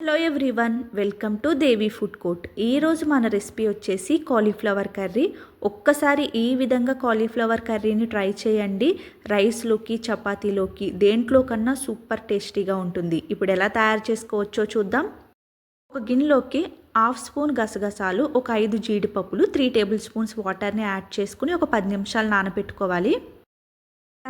Hello everyone welcome to Devi food court ఈరోజు మన recipe వచ్చేసి కాలీఫ్లవర్ కర్రీ ఒక్కసారి ఈ విధంగా కాలీఫ్లవర్ కర్రీని ట్రై చేయండి. రైస్లోకి చపాతీలోకి దేంట్లో కన్నా సూపర్ టేస్టీగా ఉంటుంది. ఇప్పుడు ఎలా తయారు చేసుకోవచ్చో చూద్దాం. ఒక గిన్నెలోకి హాఫ్ స్పూన్ గసగసాలు ఒక ఐదు జీడిపప్పులు త్రీ టేబుల్ స్పూన్స్ వాటర్ని యాడ్ చేసుకుని ఒక పది నిమిషాలు నానబెట్టుకోవాలి.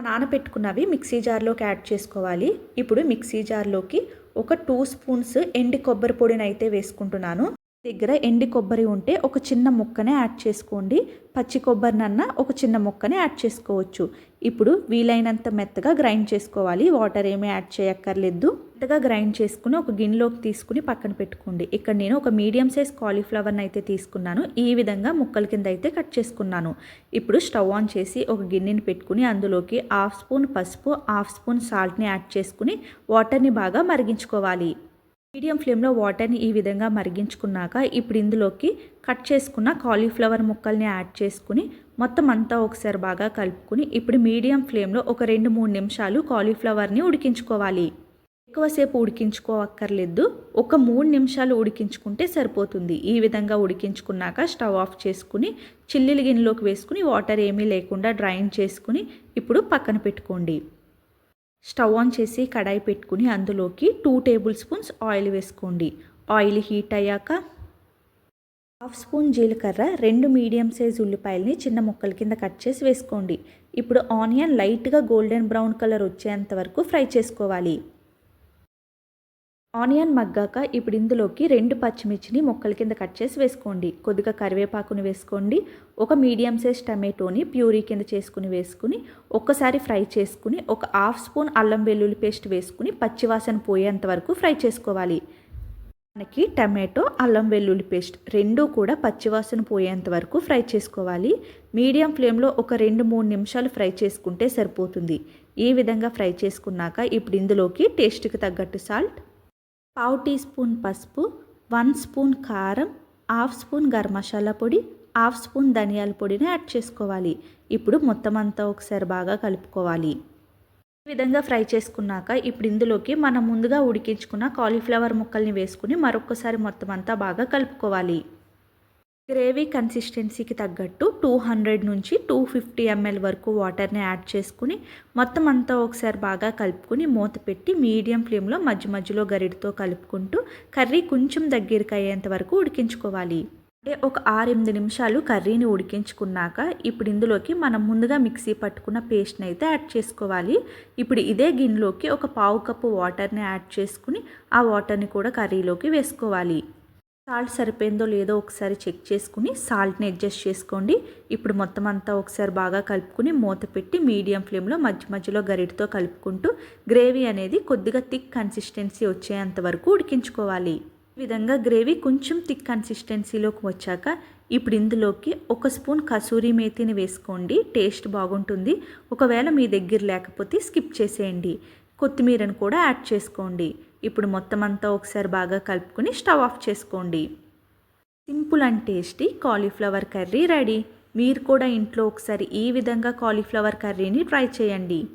నానబెట్టుకున్నవి మిక్సీ జార్లోకి యాడ్ చేసుకోవాలి. ఇప్పుడు మిక్సీ జార్లోకి ఒక టూ స్పూన్స్ ఎండి కొబ్బరి పొడిని అయితే వేసుకుంటున్నాను. దగ్గర ఎండి కొబ్బరి ఉంటే ఒక చిన్న ముక్కనే యాడ్ చేసుకోండి. పచ్చి కొబ్బరినన్న ఒక చిన్న ముక్కనే యాడ్ చేసుకోవచ్చు. ఇప్పుడు వీలైనంత మెత్తగా గ్రైండ్ చేసుకోవాలి. వాటర్ ఏమీ యాడ్ చేయక్కర్లేదు. మెత్తగా గ్రైండ్ చేసుకుని ఒక గిన్నెలోకి తీసుకుని పక్కన పెట్టుకోండి. ఇక్కడ నేను ఒక మీడియం సైజ్ కాలీఫ్లవర్ని అయితే తీసుకున్నాను. ఈ విధంగా ముక్కల కింద అయితే కట్ చేసుకున్నాను. ఇప్పుడు స్టవ్ ఆన్ చేసి ఒక గిన్నెని పెట్టుకుని అందులోకి హాఫ్ స్పూన్ పసుపు హాఫ్ స్పూన్ సాల్ట్ని యాడ్ చేసుకుని వాటర్ని బాగా మరిగించుకోవాలి. మీడియం ఫ్లేమ్లో వాటర్ని ఈ విధంగా మరిగించుకున్నాక ఇప్పుడు ఇందులోకి కట్ చేసుకున్న కాలీఫ్లవర్ ముక్కల్ని యాడ్ చేసుకుని మొత్తం అంతా ఒకసారి బాగా కలుపుకుని ఇప్పుడు మీడియం ఫ్లేమ్లో ఒక రెండు మూడు నిమిషాలు కాలీఫ్లవర్ని ఉడికించుకోవాలి. ఎక్కువసేపు ఉడికించుకోవక్కర్లేదు. ఒక మూడు నిమిషాలు ఉడికించుకుంటే సరిపోతుంది. ఈ విధంగా ఉడికించుకున్నాక స్టవ్ ఆఫ్ చేసుకుని చిల్లిలు గిన్నెలోకి వేసుకుని వాటర్ ఏమీ లేకుండా డ్రైన్ చేసుకుని ఇప్పుడు పక్కన పెట్టుకోండి. స్టవ్ ఆన్ చేసి కడాయి పెట్టుకుని అందులోకి టూ టేబుల్ స్పూన్స్ ఆయిల్ వేసుకోండి. ఆయిల్ హీట్ అయ్యాక హాఫ్ స్పూన్ జీలకర్ర రెండు మీడియం సైజ్ ఉల్లిపాయలని చిన్న ముక్కల కింద కట్ చేసి వేసుకోండి. ఇప్పుడు ఆనియన్ లైట్గా గోల్డెన్ బ్రౌన్ కలర్ వచ్చేంత వరకు ఫ్రై చేసుకోవాలి. ఆనియన్ మగ్గాక ఇప్పుడు ఇందులోకి రెండు పచ్చిమిర్చిని ముక్కల కింద కట్ చేసి వేసుకోండి. కొద్దిగా కరివేపాకుని వేసుకోండి. ఒక మీడియం సైజ్ టమాటోని ప్యూరీ కింద చేసుకుని వేసుకుని ఒక్కసారి ఫ్రై చేసుకుని ఒక హాఫ్ స్పూన్ అల్లం వెల్లుల్లి పేస్ట్ వేసుకుని పచ్చివాసన పోయేంత వరకు ఫ్రై చేసుకోవాలి. మనకి టమాటో అల్లం వెల్లుల్లి పేస్ట్ రెండూ కూడా పచ్చివాసన పోయేంత వరకు ఫ్రై చేసుకోవాలి. మీడియం ఫ్లేమ్లో ఒక రెండు మూడు నిమిషాలు ఫ్రై చేసుకుంటే సరిపోతుంది. ఈ విధంగా ఫ్రై చేసుకున్నాక ఇప్పుడు ఇందులోకి టేస్ట్కి తగ్గట్టు సాల్ట్ పావు టీ స్పూన్ పసుపు వన్ స్పూన్ కారం హాఫ్ స్పూన్ గరం మసాలా పొడి హాఫ్ స్పూన్ ధనియాల పొడిని యాడ్ చేసుకోవాలి. ఇప్పుడు మొత్తం అంతా ఒకసారి బాగా కలుపుకోవాలి. ఈ విధంగా ఫ్రై చేసుకున్నాక ఇప్పుడు ఇందులోకి మనం ముందుగా ఉడికించుకున్న కాలీఫ్లవర్ ముక్కల్ని వేసుకుని మరొకసారి మొత్తం అంతా బాగా కలుపుకోవాలి. గ్రేవీ కన్సిస్టెన్సీకి తగ్గట్టు టూ హండ్రెడ్ నుంచి టూ ఫిఫ్టీ ఎంఎల్ వరకు వాటర్ని యాడ్ చేసుకుని మొత్తం అంతా ఒకసారి బాగా కలుపుకొని మూత పెట్టి మీడియం ఫ్లేమ్లో మధ్య మధ్యలో గరిటితో కలుపుకుంటూ కర్రీ కొంచెం దగ్గరికి అయ్యేంత వరకు ఉడికించుకోవాలి. అంటే ఒక ఆరెనిమిది నిమిషాలు కర్రీని ఉడికించుకున్నాక ఇప్పుడు ఇందులోకి మనం ముందుగా మిక్సీ పట్టుకున్న పేస్ట్ని అయితే యాడ్ చేసుకోవాలి. ఇప్పుడు ఇదే గిన్నెలోకి ఒక పావు కప్పు వాటర్ని యాడ్ చేసుకుని ఆ వాటర్ని కూడా కర్రీలోకి వేసుకోవాలి. సాల్ట్ సరిపోయిందో లేదో ఒకసారి చెక్ చేసుకుని సాల్ట్ని అడ్జస్ట్ చేసుకోండి. ఇప్పుడు మొత్తం అంతా ఒకసారి బాగా కలుపుకుని మూత పెట్టి మీడియం ఫ్లేమ్లో మధ్య మధ్యలో గరిటితో కలుపుకుంటూ గ్రేవీ అనేది కొద్దిగా థిక్ కన్సిస్టెన్సీ వచ్చేంత వరకు ఉడికించుకోవాలి. ఈ విధంగా గ్రేవీ కొంచెం థిక్ కన్సిస్టెన్సీలోకి వచ్చాక ఇప్పుడు ఇందులోకి ఒక స్పూన్ కసూరి మేతిని వేసుకోండి. టేస్ట్ బాగుంటుంది. ఒకవేళ మీ దగ్గర లేకపోతే స్కిప్ చేసేయండి. కొత్తిమీరను కూడా యాడ్ చేసుకోండి. ఇప్పుడు మొత్తం అంతా ఒకసారి బాగా కలుపుకొని స్టవ్ ఆఫ్ చేసుకోండి. Simple and tasty cauliflower curry ready. మీరు కూడా ఇంట్లో ఒకసారి ఈ విధంగా కాలీఫ్లవర్ కర్రీని ట్రై చేయండి.